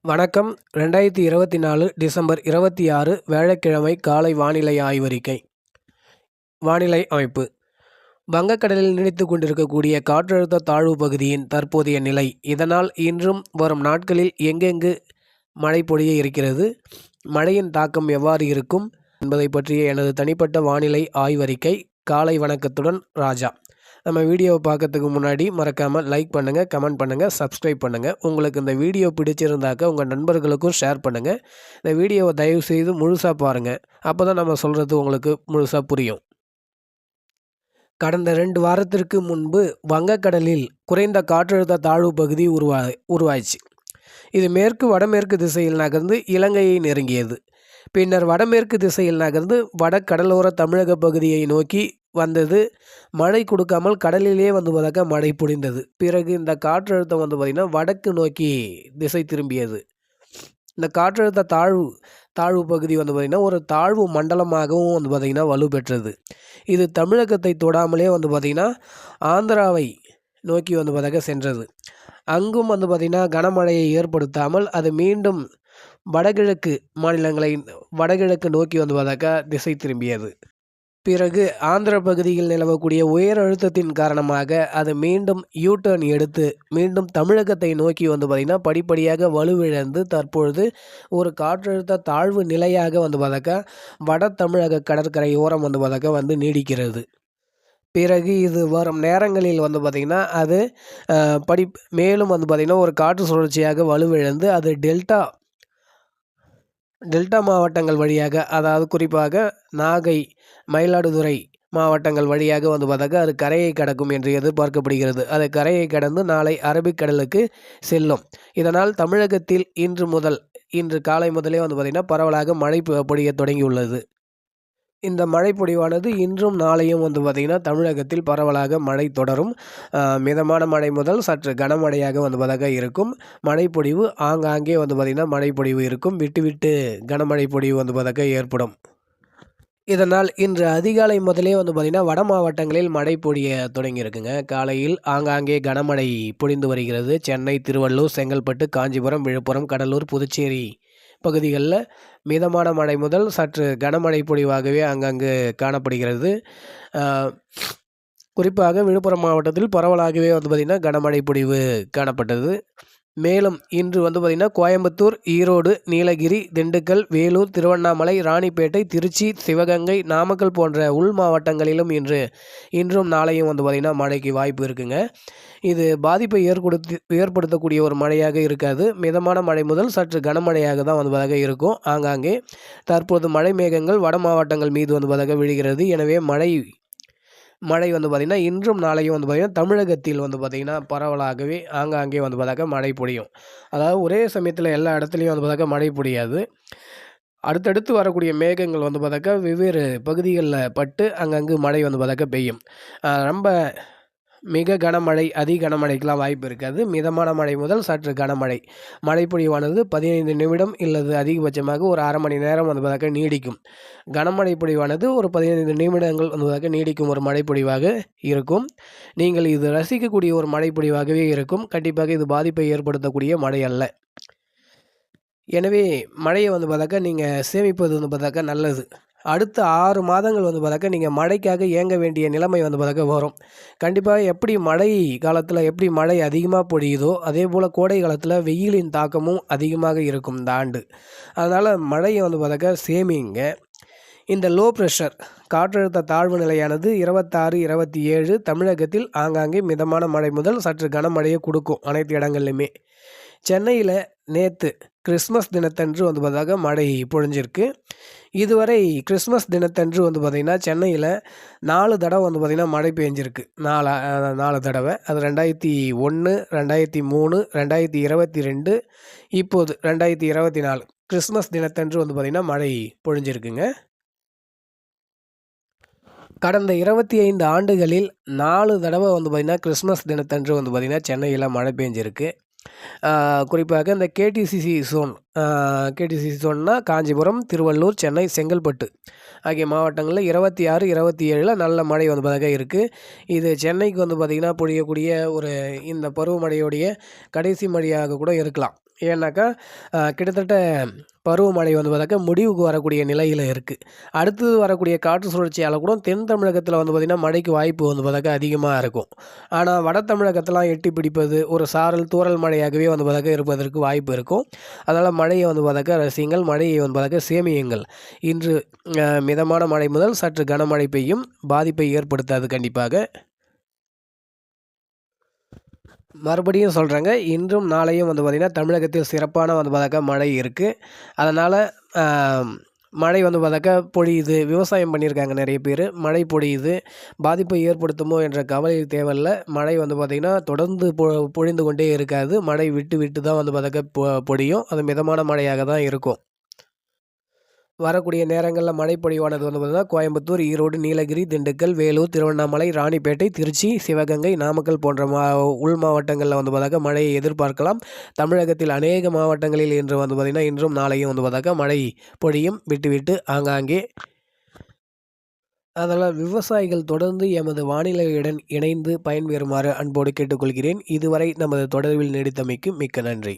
வணக்கம். ரெண்டாயிரத்தி இருபத்தி நாலு டிசம்பர் இருபத்தி ஆறு வியாழக்கிழமை காலை வானிலை ஆய்வறிக்கை. வானிலை அமைப்பு. வங்கக்கடலில் நீடித்து கொண்டிருக்கக்கூடிய காற்றழுத்த தாழ்வு பகுதியின் தற்போதைய நிலை இதனால் இன்றும் வரும் நாட்களில் எங்கெங்கு மழை பொழிய இருக்கிறது மழையின் தாக்கம் எவ்வாறு இருக்கும் என்பதை பற்றிய எனது தனிப்பட்ட வானிலை ஆய்வறிக்கை. காலை வணக்கத்துடன் ராஜா. நம்ம வீடியோவை பார்க்கறதுக்கு முன்னாடி மறக்காமல் லைக் பண்ணுங்கள் கமெண்ட் பண்ணுங்கள் சப்ஸ்கிரைப் பண்ணுங்கள் உங்களுக்கு இந்த வீடியோ பிடிச்சிருந்தாக்க உங்கள் நண்பர்களுக்கும் ஷேர் பண்ணுங்கள் இந்த வீடியோவை தயவு செய்து முழுசாக பாருங்கள் அப்போ தான் நம்ம சொல்கிறது உங்களுக்கு முழுசாக புரியும். கடந்த ரெண்டு வாரத்திற்கு முன்பு வங்கக்கடலில் குறைந்த காற்றழுத்த தாழ்வு பகுதி உருவா உருவாயிடுச்சு இது மேற்கு வடமேற்கு திசையில் நகர்ந்து இலங்கையை நெருங்கியது. பின்னர் வடமேற்கு திசையில் நகர்ந்து வடகடலோர தமிழக பகுதியை நோக்கி வந்தது. மழை கொடுக்காமல் கடலிலே வந்து பார்த்தாக்கா மழை பொழிந்தது. பிறகு இந்த காற்றழுத்தம் வந்து பார்த்திங்கன்னா வடக்கு நோக்கி திசை திரும்பியது. இந்த காற்றழுத்த தாழ்வு தாழ்வு பகுதி வந்து பார்த்திங்கன்னா ஒரு தாழ்வு மண்டலமாகவும் வந்து பார்த்திங்கன்னா வலுப்பெற்றது. இது தமிழகத்தை தொடாமலே வந்து பார்த்திங்கன்னா ஆந்திராவை நோக்கி வந்து பார்த்தாக்க சென்றது. அங்கும் வந்து பார்த்திங்கன்னா கனமழையை ஏற்படுத்தாமல் அது மீண்டும் வடகிழக்கு மாநிலங்களை வடகிழக்கு நோக்கி வந்து பார்த்தாக்கா திசை திரும்பியது. பிறகு ஆந்திர பகுதியில் நிலவக்கூடிய உயர் அழுத்தத்தின் காரணமாக அது மீண்டும் யூ டர்ன் எடுத்து மீண்டும் தமிழகத்தை நோக்கி வந்து பார்த்திங்கன்னா படிப்படியாக வலுவிழந்து தற்பொழுது ஒரு காற்றழுத்த தாழ்வு நிலையாக வந்து பார்த்தாக்கா வட தமிழக கடற்கரையோரம் வந்து பார்த்தாக்கா வந்து நீடிக்கிறது. பிறகு இது வரும் நேரங்களில் வந்து பார்த்திங்கன்னா அது படி மேலும் வந்து பார்த்திங்கன்னா ஒரு காற்று சுழற்சியாக வலுவிழந்து அது டெல்டா டெல்டா மாவட்டங்கள் வழியாக அதாவது குறிப்பாக நாகை மயிலாடுதுறை மாவட்டங்கள் வழியாக வந்து பார்த்தாக்கா அது கரையை கடக்கும் என்று எதிர்பார்க்கப்படுகிறது. அது கரையை கடந்து நாளை அரபிக்கடலுக்கு செல்லும். இதனால் தமிழகத்தில் இன்று முதல் இன்று காலை முதலே வந்து பார்த்திங்கன்னா பரவலாக மழை பொழிய தொடங்கியுள்ளது. இந்த மழை இன்றும் நாளையும் வந்து பார்த்திங்கன்னா தமிழகத்தில் பரவலாக மழை தொடரும். மிதமான மழை முதல் சற்று கனமழையாக வந்து பார்த்தாக்கா இருக்கும். மழைப்பொழிவு ஆங்காங்கே வந்து பார்த்திங்கன்னா மழைப்பொழிவு இருக்கும். விட்டு விட்டு கனமழை பொழிவு வந்து பார்த்தாக்கா ஏற்படும். இதனால் இன்று அதிகாலை முதலே வந்து பார்த்திங்கன்னா வட மாவட்டங்களில் மழை பொழிய தொடங்கியிருக்குங்க. காலையில் ஆங்காங்கே கனமழை பொழிந்து வருகிறது. சென்னை திருவள்ளூர் செங்கல்பட்டு காஞ்சிபுரம் விழுப்புரம் கடலூர் புதுச்சேரி பகுதிகளில் மிதமான மழை முதல் சற்று கனமழை பொழிவாகவே அங்கங்கு காணப்படுகிறது. குறிப்பாக விழுப்புரம் மாவட்டத்தில் பரவலாகவே வந்து பார்த்திங்கன்னா கனமழை பொழிவு காணப்பட்டது. மேலும் இன்று வந்து பார்த்திங்கன்னா கோயம்புத்தூர் ஈரோடு நீலகிரி திண்டுக்கல் வேலூர் திருவண்ணாமலை ராணிப்பேட்டை திருச்சி சிவகங்கை நாமக்கல் போன்ற உள் மாவட்டங்களிலும் இன்று இன்றும் நாளையும் வந்து பார்த்திங்கன்னா மழைக்கு வாய்ப்பு இருக்குங்க. இது பாதிப்பை ஏற்படுத்தி ஏற்படுத்தக்கூடிய ஒரு மழையாக இருக்காது. மிதமான மழை முதல் சற்று கனமழையாக தான் வந்து பார்த்தாக்க இருக்கும். ஆங்காங்கே தற்போது மழை மேகங்கள் வட மாவட்டங்கள் மீது வந்து பார்த்தாக்க விழுகிறது. எனவே மழை மழை வந்து பார்த்திங்கன்னா இன்றும் நாளையும் வந்து பார்த்திங்கன்னா தமிழகத்தில் வந்து பார்த்திங்கன்னா பரவலாகவே ஆங்காங்கே வந்து பார்த்தாக்கா மழை பொழியும். அதாவது ஒரே சமயத்தில் எல்லா இடத்துலையும் வந்து பார்த்தாக்கா மழை பொழியாது. அடுத்தடுத்து வரக்கூடிய மேகங்கள் வந்து பார்த்தாக்கா வெவ்வேறு பகுதிகளில் பட்டு அங்கங்கு மழை வந்து பார்த்தாக்கா பெய்யும். ரொம்ப மிக கனமழை அதி கனமழைக்கெலாம் வாய்ப்பு இருக்காது. மிதமான மழை முதல் சற்று கனமழை. மழைப்பொழிவானது பதினைந்து நிமிடம் இல்லது. அதிகபட்சமாக ஒரு அரை மணி நேரம் வந்ததாக நீடிக்கும். கனமழை பொழிவானது ஒரு பதினைந்து நிமிடங்கள் வந்ததாக நீடிக்கும் ஒரு மழைப்பொழிவாக இருக்கும். நீங்கள் இது ரசிக்கக்கூடிய ஒரு மழைப்பொழிவாகவே இருக்கும். கண்டிப்பாக இது பாதிப்பை ஏற்படுத்தக்கூடிய மழை அல்ல. எனவே மழையை வந்து பார்த்தாக்கா நீங்கள் சேமிப்பது வந்து பார்த்தாக்கா நல்லது. அடுத்த ஆறு மாதங்கள் வந்து பார்த்தாக்க நீங்கள் மழைக்காக இயங்க வேண்டிய நிலைமை வந்து பார்த்தாக்க வரும். கண்டிப்பாக எப்படி மழை காலத்தில் எப்படி மழை அதிகமாக பொழியுதோ அதே போல் கோடை காலத்தில் வெயிலின் தாக்கமும் அதிகமாக இருக்கும் இந்த ஆண்டு அதனால் மழையை வந்து பார்த்தாக்க சேமிங்க. இந்த லோ ப்ரெஷர் காற்றழுத்த தாழ்வு நிலையானது இருபத்தாறு இருபத்தி ஏழு தமிழகத்தில் ஆங்காங்கே மிதமான மழை முதல் சற்று கனமழையை கொடுக்கும் அனைத்து இடங்கள்லையுமே சென்னையில் நேற்று கிறிஸ்மஸ் தினத்தன்று வந்து பார்த்தாக்க மழை பொழிஞ்சிருக்கு. இதுவரை கிறிஸ்மஸ் தினத்தன்று வந்து பார்த்திங்கன்னா சென்னையில் நாலு தடவை வந்து பார்த்திங்கன்னா மழை பெஞ்சிருக்கு. நாலு நாலு தடவை. அது ரெண்டாயிரத்தி ஒன்று ரெண்டாயிரத்தி மூணு ரெண்டாயிரத்தி இருபத்தி ரெண்டு இப்போது ரெண்டாயிரத்தி இருபத்தி நாலு. கிறிஸ்மஸ் தினத்தன்று வந்து பார்த்திங்கன்னா மழை பொழிஞ்சிருக்குங்க. கடந்த இருபத்தி ஐந்து ஆண்டுகளில் நாலு தடவை வந்து பார்த்திங்கன்னா கிறிஸ்மஸ் தினத்தன்று வந்து பார்த்திங்கன்னா சென்னையில் மழை பெஞ்சிருக்கு. குறிப்பாக இந்த கேடிசிசி சோன் கேடிசிசி ஜோன்னா காஞ்சிபுரம் திருவள்ளூர் சென்னை செங்கல்பட்டு ஆகிய மாவட்டங்களில் இருபத்தி ஆறு இருபத்தி ஏழில் நல்ல மழை வந்து பார்த்தாக்கா இருக்குது இது சென்னைக்கு வந்து பார்த்திங்கன்னா பொழியக்கூடிய ஒரு இந்த பருவமழையுடைய கடைசி மழையாக கூட இருக்கலாம். ஏன்னாக்கா கிட்டத்தட்ட பருவமழை வந்து பார்த்தாக்கா முடிவுக்கு வரக்கூடிய நிலையில் இருக்குது அடுத்தது வரக்கூடிய காற்று சுழற்சியால் கூட தென் தமிழகத்தில் வந்து பார்த்திங்கன்னா மழைக்கு வாய்ப்பு வந்து பார்த்தாக்கா அதிகமாக இருக்கும். ஆனால் வட தமிழகத்தெலாம் எட்டி பிடிப்பது ஒரு சாரல் தூரல் மழையாகவே வந்து பார்த்தாக்கா இருப்பதற்கு வாய்ப்பு இருக்கும். அதனால் மழையை வந்து பார்த்தாக்கா ரசியுங்கள் மழையை வந்து பார்த்தாக்கா சேமியுங்கள். இன்று மிதமான மழை முதல் சற்று கனமழை பெய்யும். பாதிப்பை ஏற்படுத்தாது கண்டிப்பாக. மறுபடியும் சொல்கிறேங்க இன்றும் நாளையும் வந்து பார்த்திங்கன்னா தமிழகத்தில் சிறப்பான வந்து பார்த்தாக்கா மழை இருக்குது அதனால் மழை வந்து பார்த்தாக்கா பொழியுது. விவசாயம் பண்ணியிருக்காங்க நிறைய பேர். மழை பொழியுது. பாதிப்பை ஏற்படுத்துமோ என்ற கவலை தேவையில்ல. மழை வந்து பார்த்திங்கன்னா தொடர்ந்து பொ பொழிந்து கொண்டே இருக்காது. மழை விட்டு விட்டு தான் வந்து பார்த்தாக்கா பொ பொழியும். அது மிதமான மழையாக தான் இருக்கும். வரக்கூடிய நேரங்களில் மழை பொழிவானது வந்து பார்த்திங்கன்னா கோயம்புத்தூர் ஈரோடு நீலகிரி திண்டுக்கல் வேலூர் திருவண்ணாமலை ராணிப்பேட்டை திருச்சி சிவகங்கை நாமக்கல் போன்ற மா உள் மாவட்டங்களில் வந்து பார்த்தாக்க மழையை எதிர்பார்க்கலாம். தமிழகத்தில் அநேக மாவட்டங்களில் இன்று வந்து பார்த்திங்கன்னா இன்றும் நாளையும் வந்து பார்த்தாக்க மழை பொழியும். விட்டு விட்டு ஆங்காங்கே அதனால் விவசாயிகள் தொடர்ந்து எமது வானிலையுடன் இணைந்து பயன்பெறுமாறு அன்போடு கேட்டுக்கொள்கிறேன். இதுவரை நமது தொடர்பில் நீடித்தமைக்கு மிக்க நன்றி.